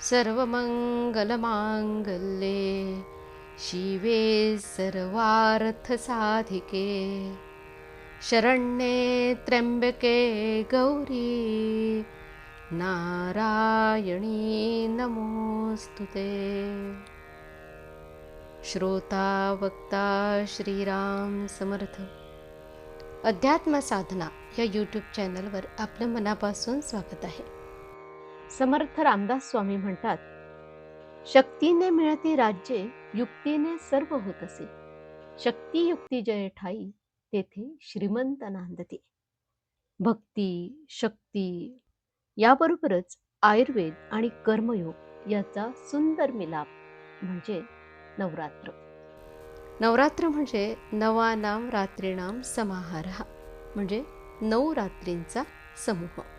सर्वमङ्गलमाङ्गल्ये शिवे सर्वार्थसाधिके। शरण्ये त्र्यम्बके गौरी नारायणी नमोऽस्तु ते। श्रोता वक्ता श्रीराम समर्थ। अध्यात्म साधना या यूट्यूब चॅनलवर आपलं मनापासून स्वागत आहे समर्थ रामदास स्वामी म्हणतात शक्तीने मिळती राज्ये युक्तीने सर्व होत असे. शक्ती युक्ती जय ठाई तेथे श्रीमंत नांदते. भक्ती शक्ती याबरोबरच आयुर्वेद आणि कर्मयोग याचा सुंदर मिलाप म्हणजे नवरात्र. नवरात्र म्हणजे नवानाम रात्रीणाम समाहार म्हणजे नऊ रात्रींचा समूह.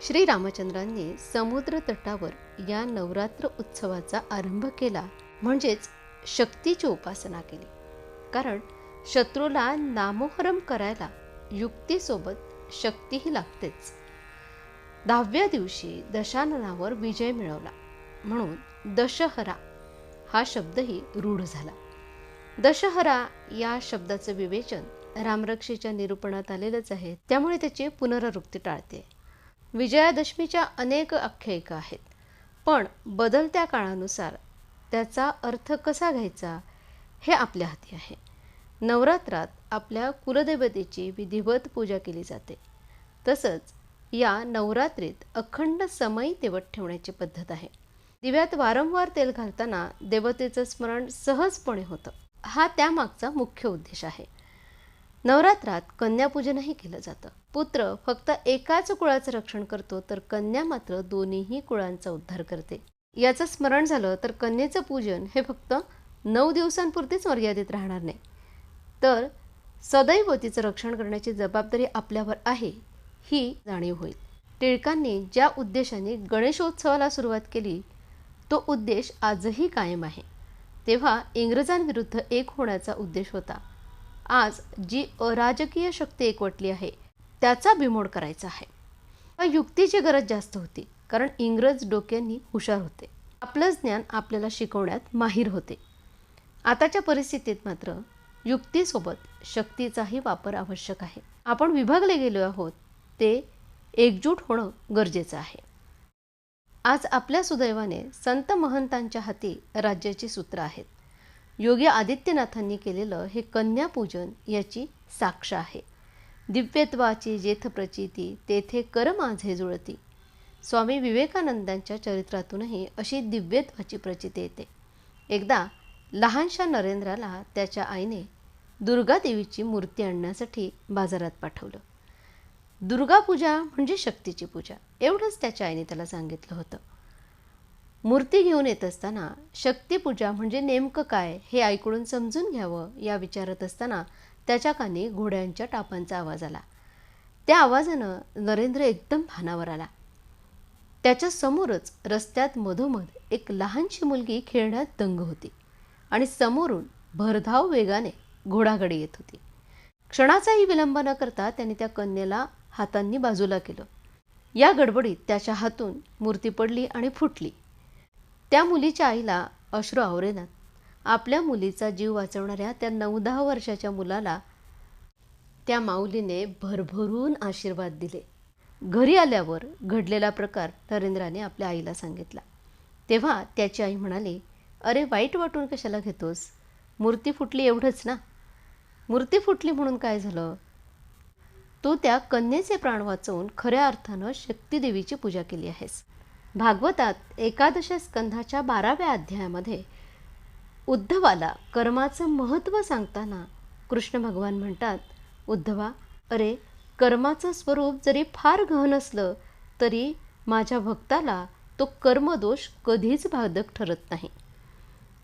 श्री रामचंद्रांनी समुद्र तटावर या नवरात्र उत्सवाचा आरंभ केला. म्हणजेच शक्तीची उपासना केली. कारण शत्रूला नामोहरम करायला युक्तीसोबत शक्तीही लागतेच. दहाव्या दिवशी दशाननावर विजय मिळवला. म्हणून दशहरा हा शब्दही रूढ झाला. दशहरा या शब्दाचं विवेचन रामरक्षेच्या निरूपणात आलेलंच आहे. त्यामुळे त्याची पुनरावृत्ती टाळते. विजयादशमीच्या अनेक आख्यायिका आहेत. पण बदलत्या काळानुसार त्याचा अर्थ कसा घ्यायचा हे आपल्या हाती आहे. नवरात्रात आपल्या कुलदेवतेची विधिवत पूजा केली जाते. तसंच या नवरात्रीत अखंड समय तेवत ठेवण्याची पद्धत आहे. दिव्यात वारंवार तेल घालताना देवतेचं स्मरण सहजपणे होतं. हा त्यामागचा मुख्य उद्देश आहे. नवरात्रात कन्यापूजनही केलं जातं. पुत्र फक्त एकाच कुळाचं रक्षण करतो तर कन्या मात्र दोन्हीही कुळांचा उद्धार करते. याचं स्मरण झालं तर कन्येचं पूजन हे फक्त नऊ दिवसांपुरतीच मर्यादित राहणार नाही. तर सदैव तिचं रक्षण करण्याची जबाबदारी आपल्यावर आहे ही जाणीव होईल. टिळकांनी ज्या उद्देशाने गणेशोत्सवाला सुरुवात केली तो उद्देश आजही कायम आहे. तेव्हा इंग्रजांविरुद्ध एक होण्याचा उद्देश होता. आज जी अराजकीय शक्ती एकवटली आहे त्याचा बिमोड करायचा आहे. युक्तीची गरज जास्त होती कारण इंग्रज डोक्यांनी हुशार होते. आपलं ज्ञान आपल्याला शिकवण्यात माहीर होते. आताच्या परिस्थितीत मात्र युक्तीसोबत शक्तीचाही वापर आवश्यक आहे. आपण विभागले गेलो आहोत ते एकजूट होणं गरजेचं आहे. आज आपल्या सुदैवाने संत महंतांच्या हाती राज्याची सूत्र आहेत. योगी आदित्यनाथांनी केलेलं हे कन्यापूजन याची साक्ष आहे. दिव्यत्वाची जेथ प्रचिती तेथे कर माझे जुळती. स्वामी विवेकानंदांच्या चरित्रातूनही अशी दिव्यत्वाची प्रचिती येते. एकदा लहानशा नरेंद्राला त्याच्या आईने दुर्गादेवीची मूर्ती आणण्यासाठी बाजारात पाठवलं. दुर्गापूजा म्हणजे शक्तीची पूजा एवढंच त्याच्या आईने त्याला सांगितलं होतं. मूर्ती घेऊन येत असताना शक्तीपूजा म्हणजे नेमकं काय हे ऐकडून समजून घ्यावं या विचारत असताना त्याच्या कानी घोड्यांच्या टापांचा आवाज आला. त्या आवाजानं नरेंद्र एकदम भानावर आला. त्याच्या समोरच रस्त्यात मधोमध एक लहानशी मुलगी खेळण्यात दंग होती आणि समोरून भरधाव वेगाने घोडागाडी येत होती. क्षणाचाही विलंब न करता त्याने त्या कन्येला हातांनी बाजूला केलं. या गडबडीत त्याच्या हातून मूर्ती पडली आणि फुटली. त्या मुलीच्या आईला अश्रू आवरेनात आपल्या मुलीचा जीव वाचवणाऱ्या त्या नऊ दहा वर्षाच्या मुलाला त्या माऊलीने भरभरून आशीर्वाद दिले. घरी आल्यावर घडलेला प्रकार नरेंद्राने आपल्या आईला सांगितला. तेव्हा त्याची आई म्हणाली अरे वाईट वाटून कशाला घेतोस? मूर्ती फुटली एवढंच ना? मूर्ती फुटली म्हणून काय झालं? तू त्या कन्येचे प्राण वाचवून खऱ्या अर्थानं शक्तीदेवीची पूजा केली आहेस. भागवतात एकादश स्कंधाच्या बाराव्या अध्यायामध्ये उद्धवाला कर्माचं महत्त्व सांगताना कृष्ण भगवान म्हणतात उद्धवा अरे कर्माचं स्वरूप जरी फार गहन असलं तरी माझ्या भक्ताला तो कर्मदोष कधीच बाधक ठरत नाही.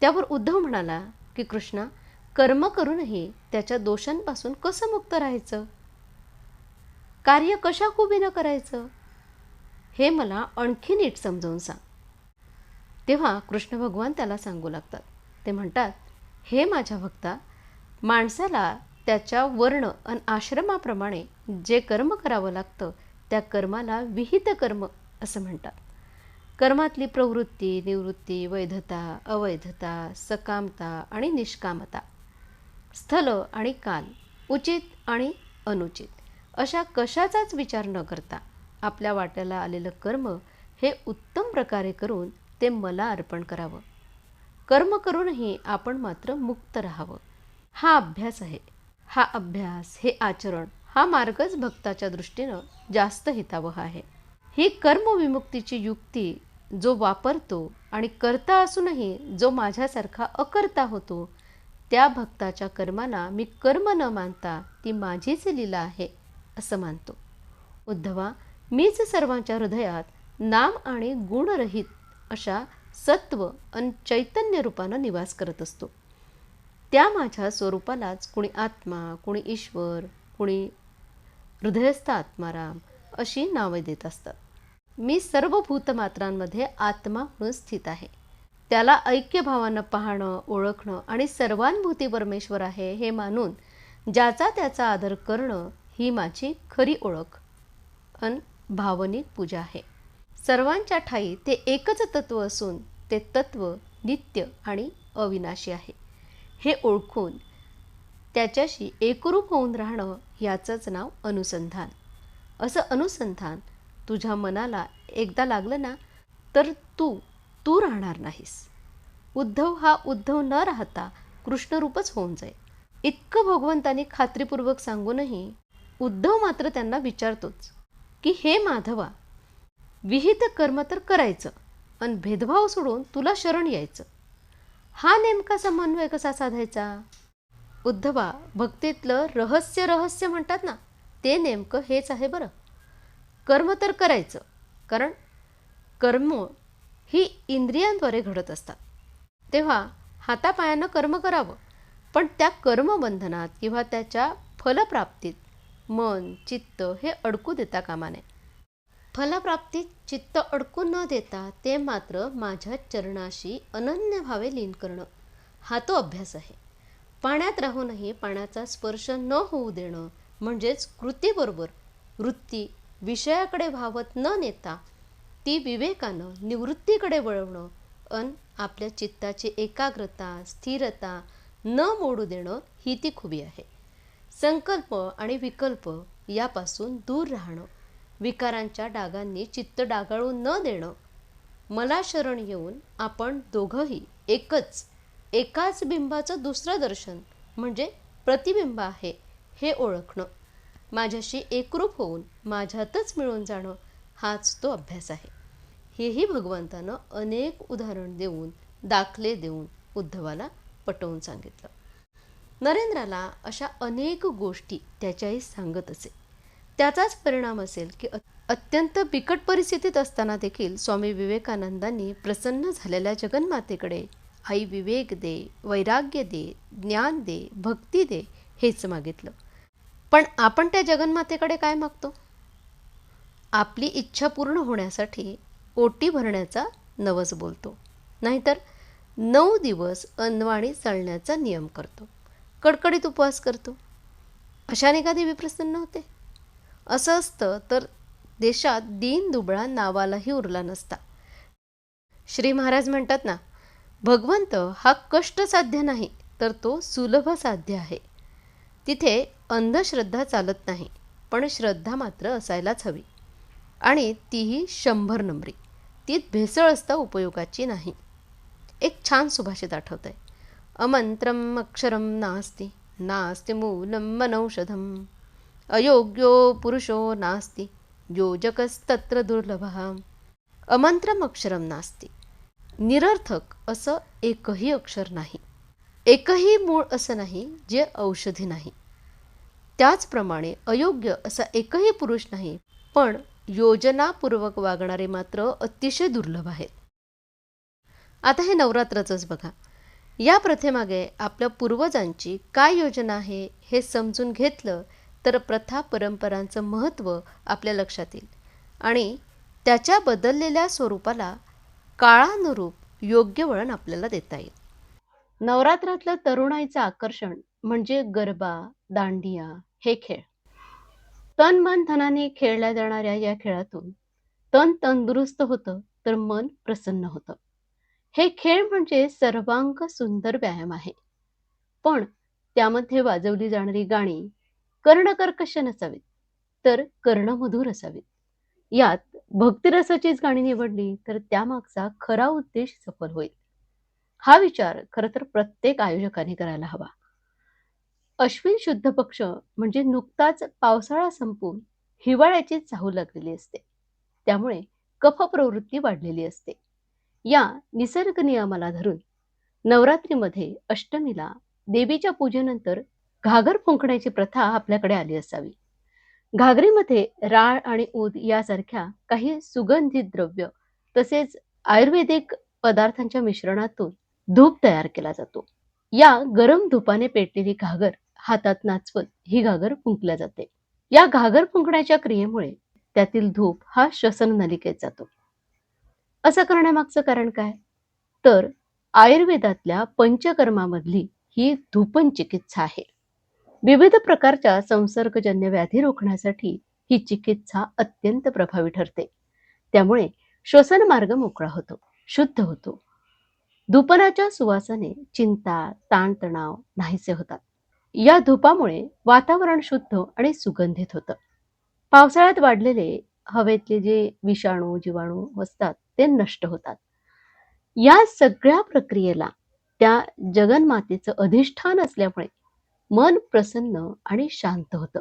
त्यावर उद्धव म्हणाला की कृष्णा कर्म करूनही त्याच्या दोषांपासून कसं मुक्त राहायचं? कार्य कशा खुबीनं करायचं? हे मला आणखी नीट समजावून सांग. तेव्हा कृष्ण भगवान त्याला सांगू लागतात. ते म्हणतात हे माझ्या भक्ता माणसाला त्याच्या वर्ण आणि आश्रमाप्रमाणे जे कर्म करावं लागतं त्या कर्माला विहित कर्म असं म्हणतात. कर्मातली प्रवृत्ती निवृत्ती वैधता अवैधता सकामता आणि निष्कामता स्थल आणि काल उचित आणि अनुचित अशा कशाचाच विचार न करता आपल्या वाट्याला आलेलं कर्म हे उत्तम प्रकारे करून ते मला अर्पण करावं. कर्म करूनही आपण मात्र मुक्त राहावं. हा अभ्यास आहे. हा अभ्यास हे आचरण हा मार्गच भक्ताच्या दृष्टीनं जास्त हितावह आहे. ही कर्मविमुक्तीची युक्ती जो वापरतो आणि करता असूनही जो माझ्यासारखा अकर्ता होतो त्या भक्ताच्या कर्मांना मी कर्म न मानता ती माझीच लीला आहे असं मानतो. उद्धवा मीच सर्वांच्या हृदयात नाम आणि गुणरहित अशा सत्व आणि चैतन्य रूपानं निवास करत असतो. त्या माझ्या स्वरूपालाच कुणी आत्मा कुणी ईश्वर कुणी हृदयस्थ आत्माराम अशी नावे देत असतात. मी सर्व भूतमात्रांमध्ये आत्मा म्हणून स्थित आहे. त्याला ऐक्यभावानं पाहणं ओळखणं आणि सर्वांभूती परमेश्वर आहे हे मानून ज्याचा त्याचा आदर करणं ही माझी खरी ओळख. अन भावनिक पूजा आहे. सर्वांच्या ठाई ते एकच तत्व असून ते तत्व नित्य आणि अविनाशी आहे. हे ओळखून त्याच्याशी एकरूप होऊन राहणं याचंच नाव अनुसंधान. असं अनुसंधान तुझ्या मनाला एकदा लागलं ना तर तू तू राहणार नाहीस. उद्धव हा उद्धव न राहता कृष्णरूपच होऊन जाईल. इतकं भगवंतानी खात्रीपूर्वक सांगूनही उद्धव मात्र त्यांना विचारतोच. की हे माधवा विहित कर्म तर करायचं आणि भेदभाव सोडून तुला शरण यायचं. हा नेमका समन्वय कसा साधायचा? उद्धवा भक्तीतलं रहस्य रहस्य म्हणतात ना ते नेमकं हेच आहे बरं. कर्म तर करायचं कारण कर्म ही इंद्रियांद्वारे घडत असतात. तेव्हा हातापायानं कर्म करावं पण त्या कर्मबंधनात किंवा त्याच्या फलप्राप्तीत मन चित्त हे अडकू देता कामा नये फलप्राप्तीत चित्त अडकू न देता ते मात्र माझ्या चरणाशी अनन्य भावे लीन करणं हा तो अभ्यास आहे. पाण्यात राहूनही पाण्याचा स्पर्श न होऊ देणं म्हणजेच कृतीबरोबर वृत्ती विषयाकडे व्हावत न नेता ती विवेकानं निवृत्तीकडे वळवणं अन आपल्या चित्ताची एकाग्रता स्थिरता न मोडू देणं ही ती खुबी आहे. संकल्प आणि विकल्प यापासून दूर राहणं विकारांच्या डागांनी चित्त डागाळून न देणं मला शरण येऊन आपण दोघंही एकच एकाच बिंबाचं दुसरं दर्शन म्हणजे प्रतिबिंब आहे हे ओळखणं. माझ्याशी एकरूप होऊन माझ्यातच मिळून जाणं हाच तो अभ्यास आहे. हेही भगवंतानं अनेक उदाहरण देऊन दाखले देऊन उद्धवाला पटवून सांगितलं. नरेंद्राला अशा अनेक गोष्टी त्याच्याही सांगत असे. त्याचाच परिणाम असेल की अत्यंत बिकट परिस्थितीत असताना देखील स्वामी विवेकानंदांनी प्रसन्न झालेल्या जगन्मातेकडे आई विवेक दे वैराग्य दे ज्ञान दे भक्ती दे हेच मागितलं. पण आपण त्या जगन्मातेकडे काय मागतो? आपली इच्छा पूर्ण होण्यासाठी ओटी भरण्याचा नवस बोलतो. नाहीतर नऊ दिवस अनवाणी चालण्याचा नियम करतो. कडकडीत उपवास करतो. अशाने का देवी प्रसन्न होते. असं असतं तर देशात दीन दुबळा नावालाही उरला नसता. श्री महाराज म्हणतात ना भगवंत हा कष्ट साध्य नाही तर तो सुलभ साध्य आहे. तिथे अंधश्रद्धा चालत नाही पण श्रद्धा मात्र असायलाच हवी. आणि तीही शंभर नंबरी. तीत भेसळ असता उपयोगाची नाही. एक छान सुभाषित आठवत आहे अमंत्रम अक्षरम नास्ति। नास्ति मूलम मनौषधम। अयोग्यो पुरुषो नास्ति। योजकस्तत्र दुर्लभ। अमंत्रम अक्षरम नास्ति। निरर्थक असं एकही अक्षर नाही। एकही मूळ असं नाही जे औषधी नाही। त्याचप्रमाणे अयोग्य असा एकही पुरुष नाही पण योजनापूर्वक वागणारे मात्र अतिशय दुर्लभ आहेत। आता हे नवरात्रचंच बघा। या प्रथेमागे आपल्या पूर्वजांची काय योजना आहे हे समजून घेतलं तर प्रथा परंपरांचं महत्त्व आपल्या लक्षात येईल. आणि त्याच्या बदललेल्या स्वरूपाला काळानुरूप योग्य वळण आपल्याला देता येईल. नवरात्रातलं तरुणाईचं आकर्षण म्हणजे गरबा दांडिया हे खेळ. तन मन धनाने खेळल्या जाणाऱ्या या खेळातून तन तंदुरुस्त होतं तर मन प्रसन्न होतं. हे खेळ म्हणजे सर्वांग सुंदर व्यायाम आहे. पण त्यामध्ये वाजवली जाणारी गाणी कर्णकर्कश नसावीत? तर कर्णमधुर असावीत. यात भक्तिरसाचीच गाणी निवडली तर त्यामागचा खरा उद्देश सफल होईल. हा विचार खर तर प्रत्येक आयोजकाने करायला हवा. अश्विन शुद्ध पक्ष म्हणजे नुकताच पावसाळा संपून हिवाळ्याची चाहूल लागलेली असते. त्यामुळे कफ प्रवृत्ती वाढलेली असते. या निसर्ग नियमाला धरून नवरात्रीमध्ये अष्टमीला देवीच्या पूजेनंतर घागर फुंकण्याची प्रथा आपल्याकडे आली असावी. घागरीमध्ये राळ आणि ऊद यासारख्या काही सुगंधित द्रव्य तसेच आयुर्वेदिक पदार्थांच्या मिश्रणातून धूप तयार केला जातो. या गरम धुपाने पेटलेली घागर हातात नाचवत ही घागर फुंकल्या जाते. या घागर फुंकण्याच्या क्रियेमुळे त्यातील धूप हा श्वसन नलिकेत जातो. असं करण्यामागचं कारण काय? तर आयुर्वेदातल्या पंचकर्मामधली ही धूपन चिकित्सा आहे. विविध प्रकारच्या संसर्गजन्य व्याधी रोखण्यासाठी ही चिकित्सा अत्यंत प्रभावी ठरते. त्यामुळे श्वसन मार्ग मोकळा होतो शुद्ध होतो. धूपनाच्या सुवासाने चिंता ताणतणाव नाहीसे होतात. या धुपामुळे वातावरण शुद्ध आणि सुगंधित होतं. पावसाळ्यात वाढलेले हवेतले जे विषाणू जीवाणू असतात ते नष्ट होतात. या सगळ्या प्रक्रियेला त्या जगन्मातेचं अधिष्ठान असल्यामुळे मन प्रसन्न आणि शांत होतं.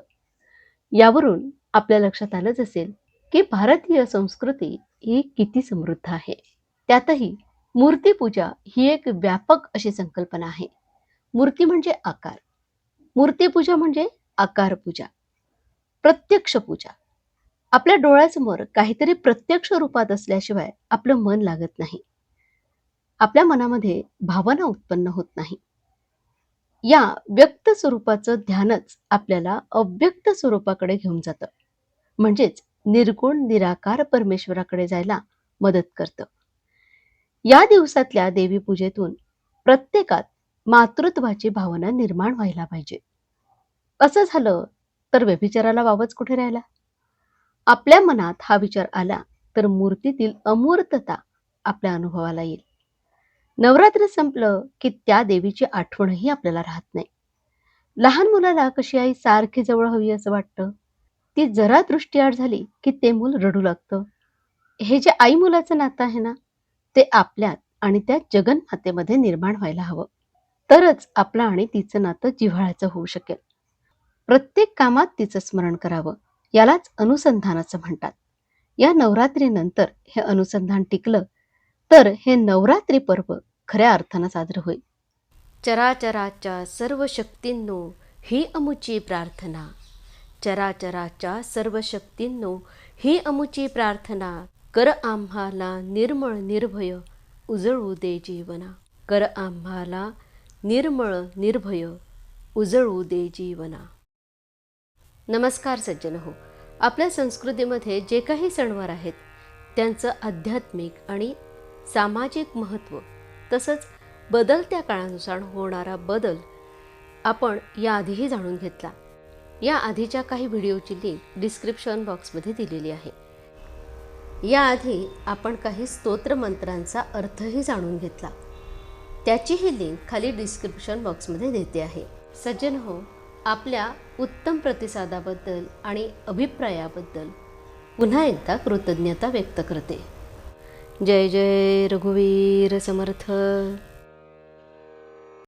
यावरून आपल्या लक्षात आलंच असेल की भारतीय संस्कृती ही किती समृद्ध आहे. त्यातही मूर्तीपूजा ही एक व्यापक अशी संकल्पना आहे. मूर्ती म्हणजे आकार. मूर्तीपूजा म्हणजे आकार पूजा प्रत्यक्ष पूजा. आपल्या डोळ्यासमोर काहीतरी प्रत्यक्ष रूपात असल्याशिवाय आपलं मन लागत नाही. आपल्या मनामध्ये भावना उत्पन्न होत नाही. या व्यक्त स्वरूपाचं ध्यानच आपल्याला अव्यक्त स्वरूपाकडे घेऊन जातं. म्हणजेच निर्गुण निराकार परमेश्वराकडे जायला मदत करतं. या दिवसातल्या देवी पूजेतून प्रत्येकात मातृत्वाची भावना निर्माण व्हायला पाहिजे. असं झालं तर व्यभिचाराला वावच कुठे राहिला? आपल्या मनात हा विचार आला तर मूर्तीतील अमूर्तता आपल्या अनुभवाला येईल. नवरात्र संपलं की त्या देवीची आठवणही आपल्याला राहत नाही. लहान मुलाला कशी आई सारखी जवळ हवी असं वाटतं? ती जरा दृष्टीआड झाली की ते मूल रडू लागतं. हे जे आई मुलाचं नातं आहे ना ते आपल्यात आणि त्या जगन्मातेमध्ये निर्माण व्हायला हवं. तरच आपलं आणि तिचं नातं जिव्हाळ्याचं होऊ शकेल. प्रत्येक कामात तिचं स्मरण करावं. यालाच अनुसंधानाचं म्हणतात. या नवरात्रीनंतर हे अनुसंधान टिकलं तर हे नवरात्री पर्व खऱ्या अर्थानं साजरं होईल. चराचराच्या सर्व शक्तींनो ही अमुची प्रार्थना. चराचराच्या सर्व शक्तींनो ही अमुची प्रार्थना. कर आम्हाला निर्मळ निर्भय उजळू दे जीवना. कर आम्हाला निर्मळ निर्भय उजळू दे जीवना. नमस्कार सज्जन हो. आपल्या संस्कृतीमध्ये जे काही सणवार आहेत त्यांचं आध्यात्मिक आणि सामाजिक महत्त्व तसंच बदलत्या काळानुसार होणारा बदल आपण याआधीही जाणून घेतला. या आधीच्या काही व्हिडिओची लिंक डिस्क्रिप्शन बॉक्समध्ये दिलेली आहे. याआधी आपण काही स्तोत्र मंत्रांचा अर्थही जाणून घेतला. त्याचीही लिंक खाली डिस्क्रिप्शन बॉक्समध्ये देते आहे. सज्जन हो आपल्या उत्तम प्रतिसादाबद्दल आणि अभिप्रायाबद्दल पुन्हा एकदा कृतज्ञता व्यक्त करते. जय जय रघुवीर समर्थ.